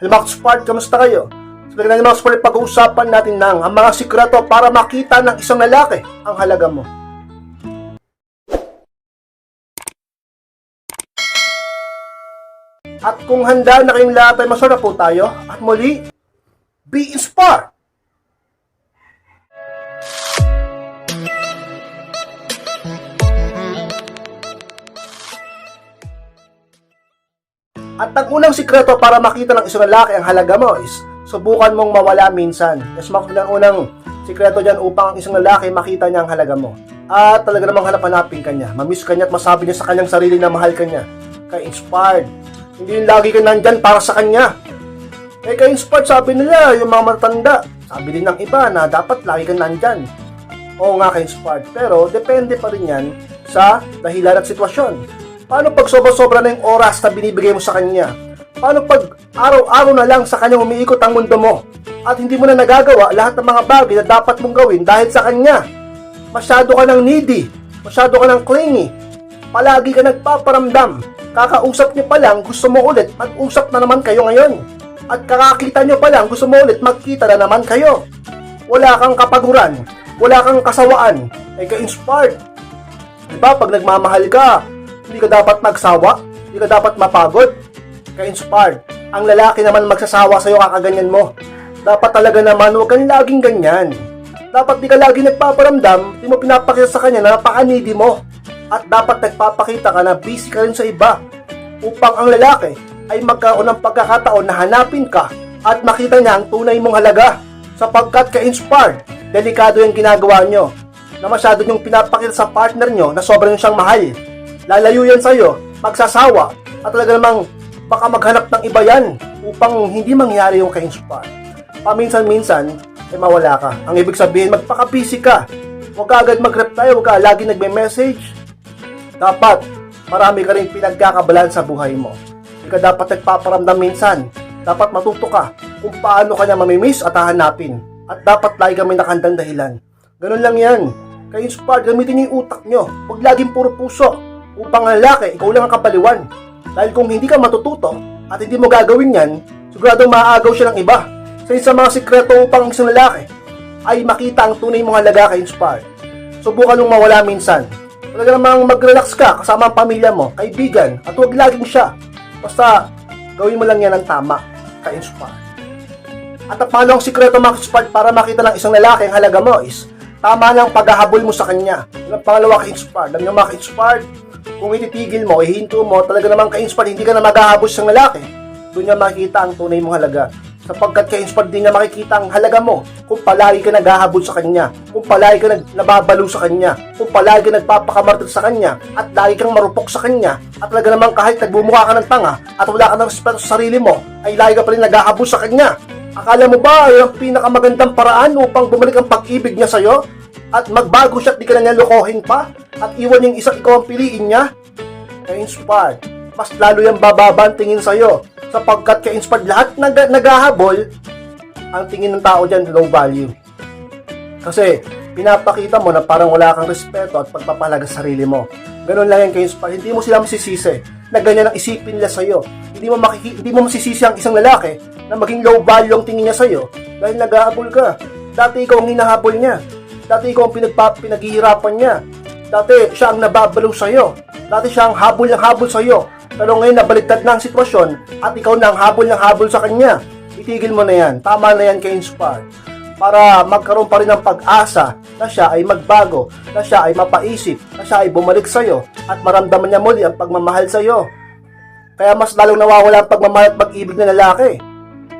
Hello mga Spart, kamusta kayo? Sa so, mga Spart, pag-uusapan natin ng ang mga sikreto para makita ng isang lalaki ang halaga mo. At kung handa na kayong lahat ay masarap po tayo, at muli, be inspired! At ang unang sikreto para makita ng isang lalaki ang halaga mo is subukan mong mawala minsan. Yes, mak ng unang sikreto dyan upang ang isang lalaki makita niya ang halaga mo. At talaga namang hanap-hanapin ka niya. Mamiss ka niya at masabi niya sa kanyang sarili na mahal ka niya. Kaya inspired. Hindi yung lagi ka nandyan para sa kanya. Eh kaya inspired sabi nila, yung mga matanda. Sabi din ng iba na dapat lagi ka nandyan. Oo nga kay inspired. Pero depende pa rin yan sa dahilan at sitwasyon. Paano pag sobra-sobra na yung oras na binibigay mo sa kanya? Paano pag araw-araw na lang sa kanya umiikot ang mundo mo? At hindi mo na nagagawa lahat ng mga bagay na dapat mong gawin dahil sa kanya? Masyado ka ng needy. Masyado ka ng clingy. Palagi ka nagpaparamdam. Kakausap niyo pa lang, gusto mo ulit, mag-usap na naman kayo ngayon. At kakakita niyo pa lang, gusto mo ulit, magkita na naman kayo. Wala kang kapaguran. Wala kang kasawaan. Ay ka-inspired. Diba, pag nagmamahal ka, hindi ka dapat magsawa, hindi ka dapat mapagod, ka-inspired. Ang lalaki naman magsasawa sa'yo kakaganyan mo. Dapat talaga naman huwag kang laging ganyan. Dapat di ka lagi nagpaparamdam, di mo pinapakita sa kanya na napaka-needy mo. At dapat nagpapakita ka na busy ka rin sa iba. Upang ang lalaki ay magkaroon ng pagkakataon na hanapin ka at makita niya ang tunay mong halaga. Sapagkat ka-inspired, delikado yung ginagawa nyo na masyado nyong pinapakita sa partner nyo na sobrang siyang mahal lalayo yan sa'yo, magsasawa, at talaga namang baka maghanap ng iba yan upang hindi mangyari yung ka-inspire. Paminsan-minsan, ay mawala ka. Ang ibig sabihin, magpaka-busy ka. Huwag ka agad mag-reply, huwag ka lagi nagme-message. Dapat, marami ka rin pinagkakabalan sa buhay mo. Hindi ka dapat nagpaparamdam minsan. Dapat matuto ka kung paano ka niya mamimiss at hahanapin. At dapat lagi kami nakandang dahilan. Ganun lang yan. Kaya inspired, gamitin niyo yung utak nyo. Huwag laging puro puso upang ang lalaki, ikaw lang ang kapaliwan. Dahil kung hindi ka matututo at hindi mo gagawin yan, siguradong maaagaw siya ng iba. Sa isa mga sikreto upang ang isang lalaki ay makita ang tunay mong halaga kay Inspired. Subukan mong mawala minsan. Talaga namang mag-relax ka kasama ang pamilya mo, kaibigan, at huwag laging siya. Basta gawin mo lang yan ng tama kay Inspired. At ang paano ang sikreto mga Inspired para makita ng isang lalaki ang halaga mo is tama lang paghahabol mo sa kanya. Yung pangalawa kay Inspired. Alam niyo mga Inspired, kung ititigil mo, ihinto mo, talaga naman ka-inspired, hindi ka na maghahabos ng lalaki. Doon niya makikita ang tunay mong halaga. Sapagkat ka-inspired din niya makikita ang halaga mo kung palagi ka naghahabol sa kanya, kung palagi ka nag nababalo sa kanya, kung palagi ka nagpapakamartir sa kanya, at lagi kang marupok sa kanya, at talaga naman kahit nagbumukha ka ng tanga, at wala ka ng respeto sa sarili mo, ay lagi ka pa rin naghahabol sa kanya. Akala mo ba ay ang pinakamagandang paraan upang bumalik ang pag-ibig niya sa'yo? At magbago siya at di ka na niya lokohin pa? At iwan yung isang ikaw ang piliin niya? Ka-inspired. Mas lalo yung bababa ang tingin sa'yo. Sapagkat ka-inspired lahat nag naghahabol, ang tingin ng tao dyan low value. Kasi pinapakita mo na parang wala kang respeto at pagpapalaga sa sarili mo. Ganun lang yan ka-inspired. Hindi mo sila masisisi na ganyan ang isipin nila sa'yo. Hindi mo, makiki- hindi mo masisisi ang isang lalaki na maging low value ang tingin niya sa'yo dahil naghahabol ka. Dati ikaw ang hinahabol niya. Dati ikaw ang pinagpa- pinaghihirapan niya. Dati siya ang nababalo sa'yo. Dati siya ang habol ng habol sa'yo. Pero ngayon nabaliktad na ang sitwasyon at ikaw na ang habol ng habol sa kanya. Itigil mo na yan. Tama na yan kay Inspire. Para magkaroon pa rin ng pag-asa na siya ay magbago, na siya ay mapaisip, na siya ay bumalik sa'yo at maramdaman niya muli ang pagmamahal sa'yo. Kaya mas lalong nawawala ang pagmamahal at pag-ibig ng lalaki.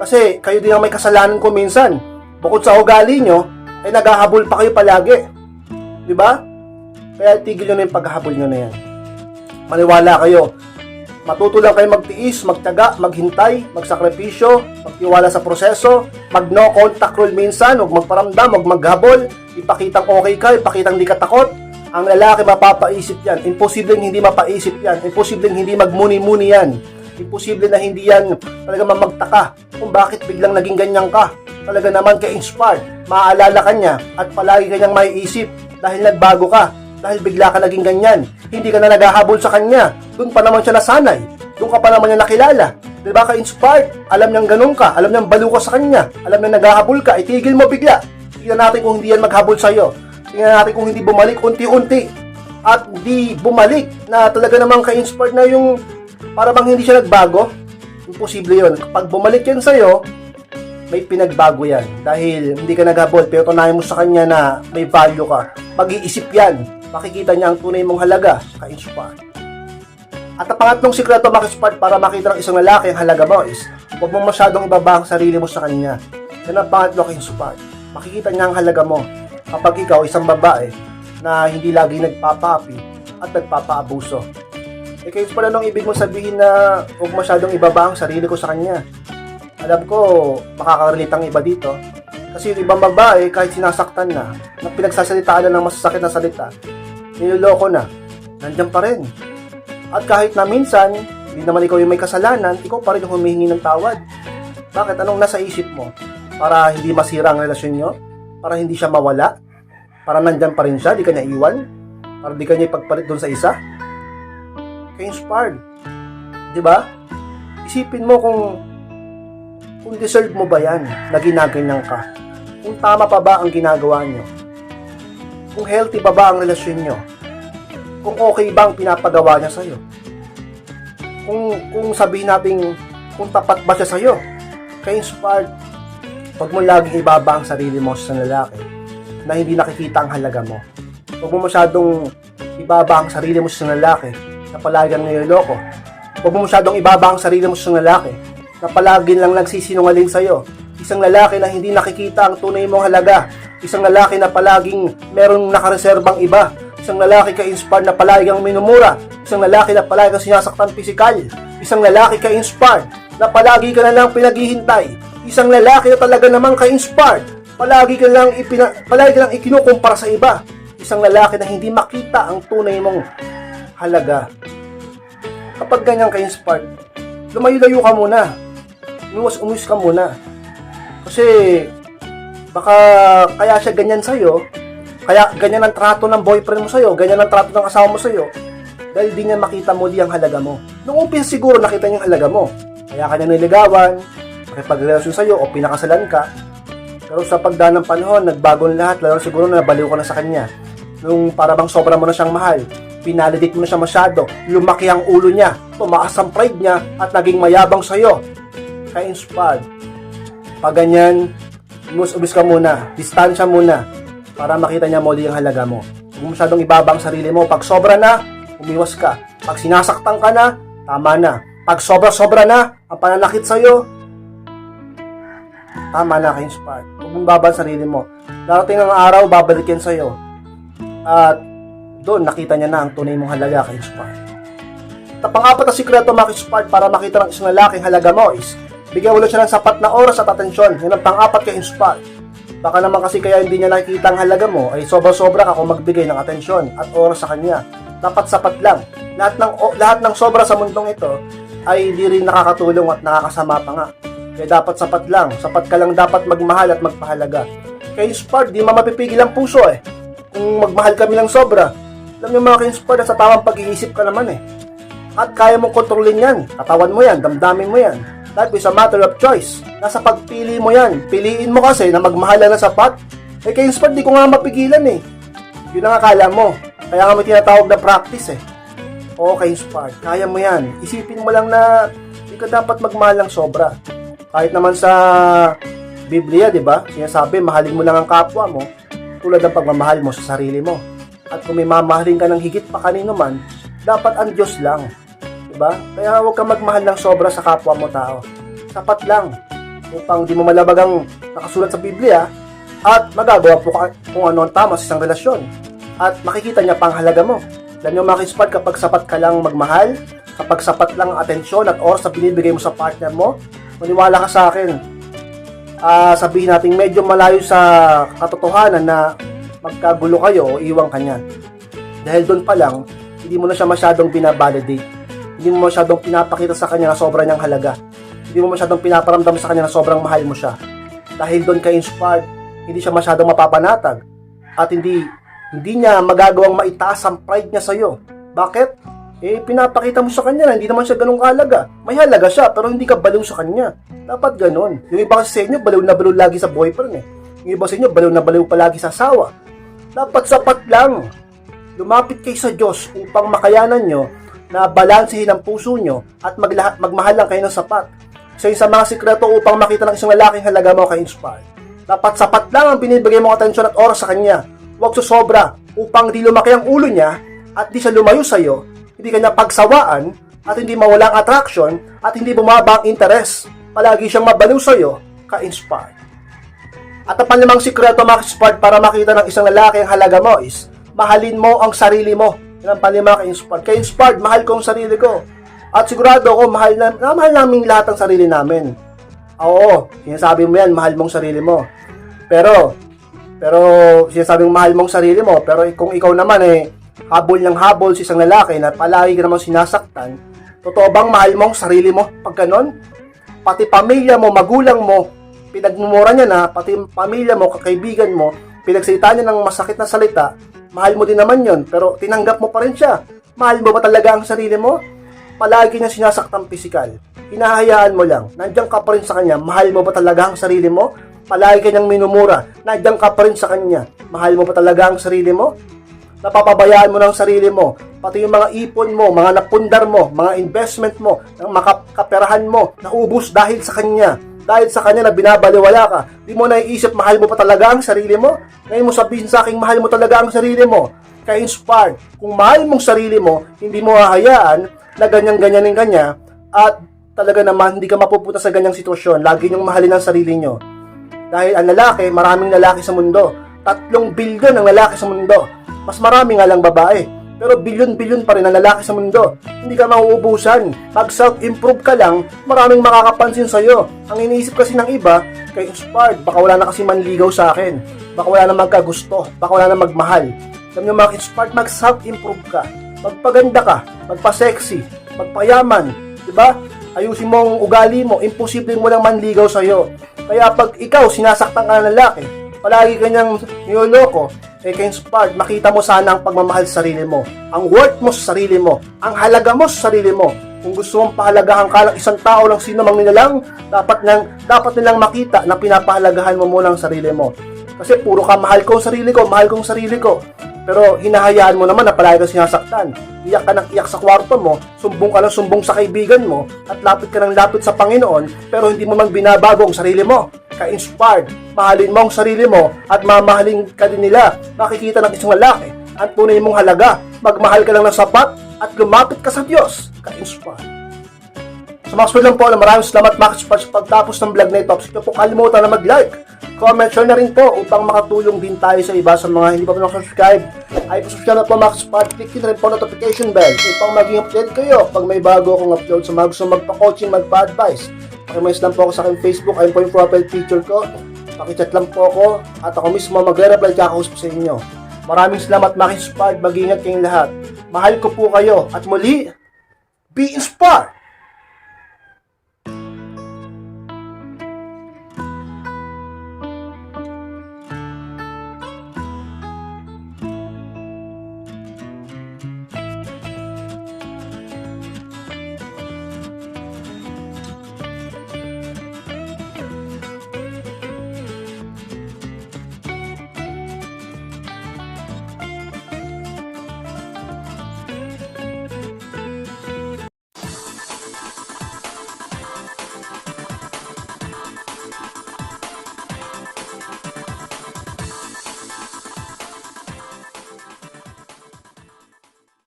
Kasi kayo din ang may kasalanan ko minsan. Bukod sa ugali nyo, ay naghahabol pa kayo palagi. Di ba? Kaya tigil nyo na yung paghahabol nyo na yan. Maniwala kayo. Matuto lang kayo magtiis, magtyaga, maghintay, magsakripisyo, magtiwala sa proseso, mag no contact rule minsan, huwag magparamdam, huwag maghabol, ipakitang okay ka, ipakitang di ka takot. Ang lalaki mapapaisip yan. Imposibleng hindi mapaisip yan. Imposibleng hindi magmuni-muni yan. Imposible na hindi yan talaga mamagtaka kung bakit biglang naging ganyan ka. Talaga naman ka-inspired. Maaalala ka niya at palagi kanyang maiisip dahil nagbago ka. Dahil bigla ka naging ganyan. Hindi ka na naghahabol sa kanya. Doon pa naman siya nasanay. Doon ka pa naman niya nakilala. Di ba ka-inspired? Alam niyang ganun ka. Alam niyang baliw ka sa kanya. Alam niyang naghahabol ka. Itigil mo bigla. Tingnan natin kung hindi yan maghabol sa'yo. Tingnan natin kung hindi bumalik unti-unti. At hindi bumalik na talaga namang ka-inspired na yung para bang hindi siya nagbago. Imposible yun. Kapag bumalik yan sa'yo, may pinagbago yan. Dahil hindi ka naghabol, pero tunayan mo sa kanya na may value ka. Mag-iisip yan. Makikita niya ang tunay mong halaga. Ka-inspired. At ang pangatlong sikreto makismart para makita ng isang lalaki ang halaga mo is huwag mo masyadong ibaba ang sarili mo sa kanya. Yan ang pangatlo kay smart. Makikita niya ang halaga mo kapag ikaw isang babae na hindi lagi nagpapaapi at nagpapaabuso. Eh kayo pala nung ibig mo sabihin na huwag masyadong ibaba ang sarili ko sa kanya. Alam ko, makaka-relate ang iba dito. Kasi yung ibang babae, kahit sinasaktan na, na pinagsasalitaan na ng masasakit na salita, niloloko na, nandyan pa rin. At kahit na minsan, hindi naman ikaw yung may kasalanan, ikaw pa rin yung humihingi ng tawad. Bakit? Anong nasa isip mo? Para hindi masira ang relasyon nyo? Para hindi siya mawala? Para nandyan pa rin siya, di ka niya iwan? Para di ka niya ipagpalit doon sa isa? Kaya inspired. Di ba? Isipin mo kung kung deserve mo ba yan na ginaganyan ka? Kung tama pa ba ang ginagawa nyo? Kung healthy pa ba ang relasyon nyo? kung okay ba ang pinapagawa niya sa'yo. Kung, kung sabihin natin kung tapat ba siya sa'yo. Kaya inspired, huwag mo laging ibaba ang sarili mo sa lalaki na hindi nakikita ang halaga mo. Huwag mo masyadong ibaba ang sarili mo sa lalaki na palagi niloloko. Huwag mo masyadong ibaba ang sarili mo sa lalaki na palagi lang nagsisinungaling sa'yo. Isang lalaki na hindi nakikita ang tunay mong halaga. Isang lalaki na palaging merong nakareserbang iba Isang lalaki ka inspired na palagi minumura. Isang lalaki na palagi sinasaktan pisikal. Isang lalaki ka inspired na palagi ka na lang pinaghihintay. Isang lalaki na talaga namang ka inspired. Palagi ka lang ipina, palagi ka lang ikinukumpara sa iba. Isang lalaki na hindi makita ang tunay mong halaga. Kapag ganyan ka inspired, lumayo-layo ka muna. Umiwas-umis ka muna. Kasi baka kaya siya ganyan sa'yo kaya ganyan ang trato ng boyfriend mo sa'yo, ganyan ang trato ng asawa mo sa'yo, dahil di niya makita mo di ang halaga mo. Noong umpisa siguro nakita niya ang halaga mo. Kaya kanya niligawan, makipagrelasyon sa'yo o pinakasalan ka. Pero sa pagdaan ng panahon, nagbago ang lahat, lalo siguro na nabaliw ka na sa kanya. Nung para bang sobra mo na siyang mahal, pinalidik mo na siya masyado, lumaki ang ulo niya, tumaas ang pride niya, at naging mayabang sa'yo. Kaya inspired. Pag ganyan, umus-ubis ka muna, distansya muna, para makita niya muli ang halaga mo. Huwag mo masyadong ibaba sarili mo. Pag sobra na, umiwas ka. Pag sinasaktan ka na, tama na. Pag sobra-sobra na, ang pananakit sa'yo, tama na, ka-inspired. Huwag mong ibaba ang sarili mo. Darating ang araw, babalik yan sa'yo. At doon, nakita niya na ang tunay mong halaga, ka-inspired. At pang-apat na sikreto, ka-inspired, para makita ng isang lalaki ang halaga mo is, bigyan lang siya ng sapat na oras at atensyon. Yan ang pang-apat ka-inspired. Baka naman kasi kaya hindi niya nakikita ang halaga mo ay sobra-sobra ka kung magbigay ng atensyon at oras sa kanya. Dapat sapat lang. Lahat ng o, lahat ng sobra sa mundong ito ay hindi rin nakakatulong at nakakasama pa nga. Kaya dapat sapat lang. Sapat ka lang dapat magmahal at magpahalaga. Kaya Spard, di mapipigil ang puso eh. Kung magmahal kami ng sobra. Alam niyo mga ka-inspired, sa tamang pag-iisip ka naman eh. At kaya mong kontrolin yan. Katawan mo yan, damdamin mo yan Life is a matter of choice. Nasa pagpili mo yan. Piliin mo kasi na magmahal na sapat. Eh kay Inspired, di ko nga mapigilan eh. Yun ang akala mo. Kaya nga may tinatawag na practice eh. Oo, kay Inspired. Kaya mo yan. Isipin mo lang na di ka dapat magmahal ng sobra. Kahit naman sa Biblia, di ba? Sinasabi, mahalin mo lang ang kapwa mo tulad ng pagmamahal mo sa sarili mo. At kung may mamahalin ka ng higit pa kanino man, dapat ang Diyos lang ba? Kaya huwag kang magmahal ng sobra sa kapwa mo tao. Sapat lang upang di mo malabag ang nakasulat sa Biblia at magagawa po ka kung ano ang tama sa isang relasyon. At makikita niya pang halaga mo. Alam niyo makispad kapag sapat ka lang magmahal, kapag sapat lang ang atensyon at oras na binibigay mo sa partner mo, maniwala ka sa akin. Uh, sabihin natin medyo malayo sa katotohanan na magkagulo kayo o iwang kanya. Dahil doon pa lang, hindi mo na siya masyadong binabalidate hindi mo masyadong pinapakita sa kanya na sobrang niyang halaga. Hindi mo masyadong pinaparamdam sa kanya na sobrang mahal mo siya. Dahil doon ka inspired, hindi siya masyadong mapapanatag. At hindi hindi niya magagawang maitaas ang pride niya sa iyo. Bakit? eh pinapakita mo sa kanya na hindi naman siya ganun kahalaga. May halaga siya, pero hindi ka baliw sa kanya. Dapat ganun. Yung iba sa inyo, baliw na baliw lagi sa boyfriend eh. Yung iba sa inyo, baliw na baliw palagi sa asawa. Dapat sapat lang. Lumapit kayo sa Diyos upang makayanan nyo na balansehin ang puso nyo at maglahat, magmahal lang kayo ng sapat. Isa yun sa mga sikreto upang makita ng isang lalaking halaga mo kay inspire. Dapat sapat lang ang binibigay mong atensyon at oras sa kanya. Huwag susobra upang di lumaki ang ulo niya at di siya lumayo sa iyo, hindi kanya pagsawaan at hindi mawala ang attraction at hindi bumaba ang interes. Palagi siyang mabaliw sa iyo, ka-inspire. At ang panlimang sikreto mga para makita ng isang lalaki ang halaga mo is mahalin mo ang sarili mo. Yan ang panlima ka-inspired. Ka-inspired, mahal ko ang sarili ko. At sigurado ako, mahal na, na mahal namin lahat ang sarili namin. Oo, sinasabi mo yan, mahal mong sarili mo. Pero, pero sinasabi mong mahal mong sarili mo, pero kung ikaw naman eh, habol ng habol sa isang lalaki na palagi ka naman sinasaktan, totoo bang mahal mo ang sarili mo pag ganon? Pati pamilya mo, magulang mo, pinagmumura niya na, pati pamilya mo, kakaibigan mo, pinagsalita niya ng masakit na salita, mahal mo din naman yon pero tinanggap mo pa rin siya. Mahal mo ba talaga ang sarili mo? Palagi niya sinasaktan pisikal. Hinahayaan mo lang. Nandiyan ka pa rin sa kanya. Mahal mo ba talaga ang sarili mo? Palagi kanyang minumura. Nandiyan ka pa rin sa kanya. Mahal mo ba talaga ang sarili mo? Napapabayaan mo ng sarili mo. Pati yung mga ipon mo, mga napundar mo, mga investment mo, ang makaperahan mo, naubos dahil sa kanya. Dahil sa kanya na binabaliwala ka. Di mo naiisip, mahal mo pa talaga ang sarili mo? Ngayon mo sabihin sa akin, mahal mo talaga ang sarili mo. Ka-inspired. Kung mahal mong sarili mo, hindi mo hahayaan na ganyan-ganyanin kanya at talaga naman hindi ka mapupunta sa ganyang sitwasyon. Lagi niyong mahalin ang sarili niyo. Dahil ang lalaki, maraming lalaki sa mundo. Tatlong bilyon ang lalaki sa mundo. Mas marami nga lang babae. Pero bilyon-bilyon pa rin ang lalaki sa mundo. Hindi ka mauubusan. Pag self-improve ka lang, maraming makakapansin sa'yo. Ang iniisip kasi ng iba, kay inspired, baka wala na kasi manligaw sa akin. Baka wala na magkagusto. Baka wala na magmahal. Alam niyo mga inspired, mag-self-improve ka. Magpaganda ka. Magpa-sexy. Magpayaman. Diba? Ayusin mo ang ugali mo. Imposible mo lang manligaw sa'yo. Kaya pag ikaw, sinasaktan ka ng lalaki, palagi kanyang niloloko, eh kay inspired, makita mo sana ang pagmamahal sa sarili mo. Ang worth mo sa sarili mo. Ang halaga mo sa sarili mo. Kung gusto mong pahalagahan ka ng isang tao lang sino mang nilalang, dapat, nang, dapat nilang makita na pinapahalagahan mo muna ang sarili mo. Kasi puro ka, mahal ko ang sarili ko, mahal ko ang sarili ko. Pero hinahayaan mo naman na palagi kang sinasaktan. Iyak ka ng iyak sa kwarto mo, sumbong ka ng sumbong sa kaibigan mo, at lapit ka ng lapit sa Panginoon, pero hindi mo man binabago ang sarili mo. Ka-inspired, mahalin mo ang sarili mo, at mamahalin ka din nila. Makikita ng isang lalaki, ang tunay mong halaga, magmahal ka lang ng sapat, at lumapit ka sa Diyos. Ka-inspired. Mga kasunod lang po, maraming salamat kaspars sa pagtapos ng vlog na ito. Sige po kalimutan na mag-like, comment, share na rin po upang makatulong din tayo sa iba sa mga hindi pa po nakasubscribe. Ay pasubscribe na po mga kaspars, click na rin po notification bell upang maging update kayo pag may bago akong upload sa mga gusto magpa-coaching, magpa-advise. Pakimais lang po ako sa aking Facebook, ayun po yung profile picture ko. Pakichat lang po ako at ako mismo magre-reply kakausap sa inyo. Maraming salamat mga kaspars, mag-ingat kayong lahat. Mahal ko po kayo at muli, be inspired!